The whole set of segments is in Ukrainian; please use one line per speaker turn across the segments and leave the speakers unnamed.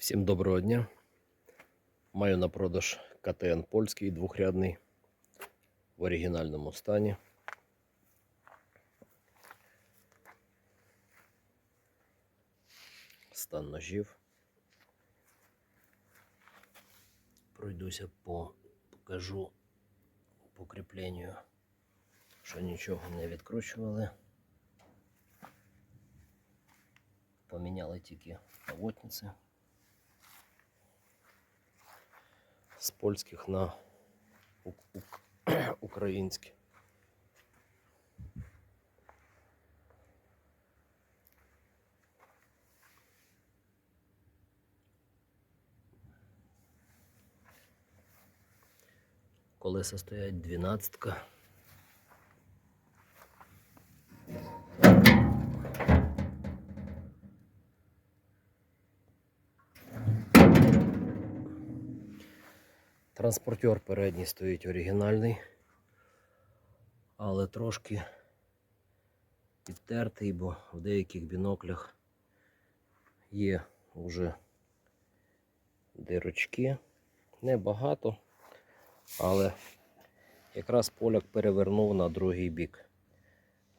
Всім доброго дня. Маю на продаж КТН польський двохрядний в оригінальному стані. Стан ножів. Пройдуся по покажу по кріпленню, що нічого не відкручували. Поміняли тільки полотниці. З польських на ук- ук- українські. Колеса стоять дванадцятка. Транспортер передній стоїть оригінальний, але трошки підтертий, бо в деяких біноклях є вже дирочки. Небагато, але якраз поляк перевернув на другий бік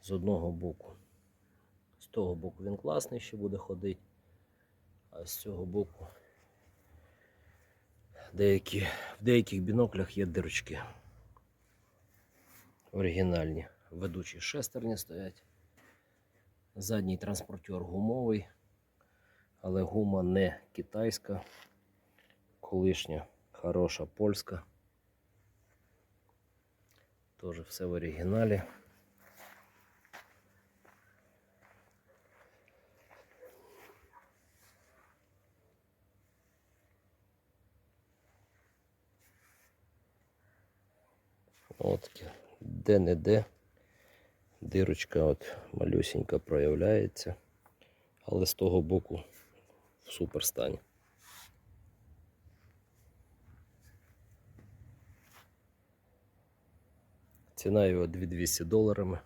з одного боку. З того боку він класний ще буде ходити, а з цього боку Деякі, в деяких біноклях є дирочки. Оригінальні. Ведучі шестерні стоять. Задній транспортер гумовий, але гума не китайська, колишня, хороша польська. Теж все в оригіналі. От де-не-де дирочка от малюсенька проявляється, але з того боку в супер стані. Ціна його 2200 доларами.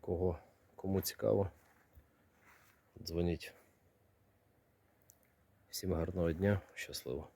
Кого, кому цікаво, дзвоніть. Всім гарного дня, щасливо.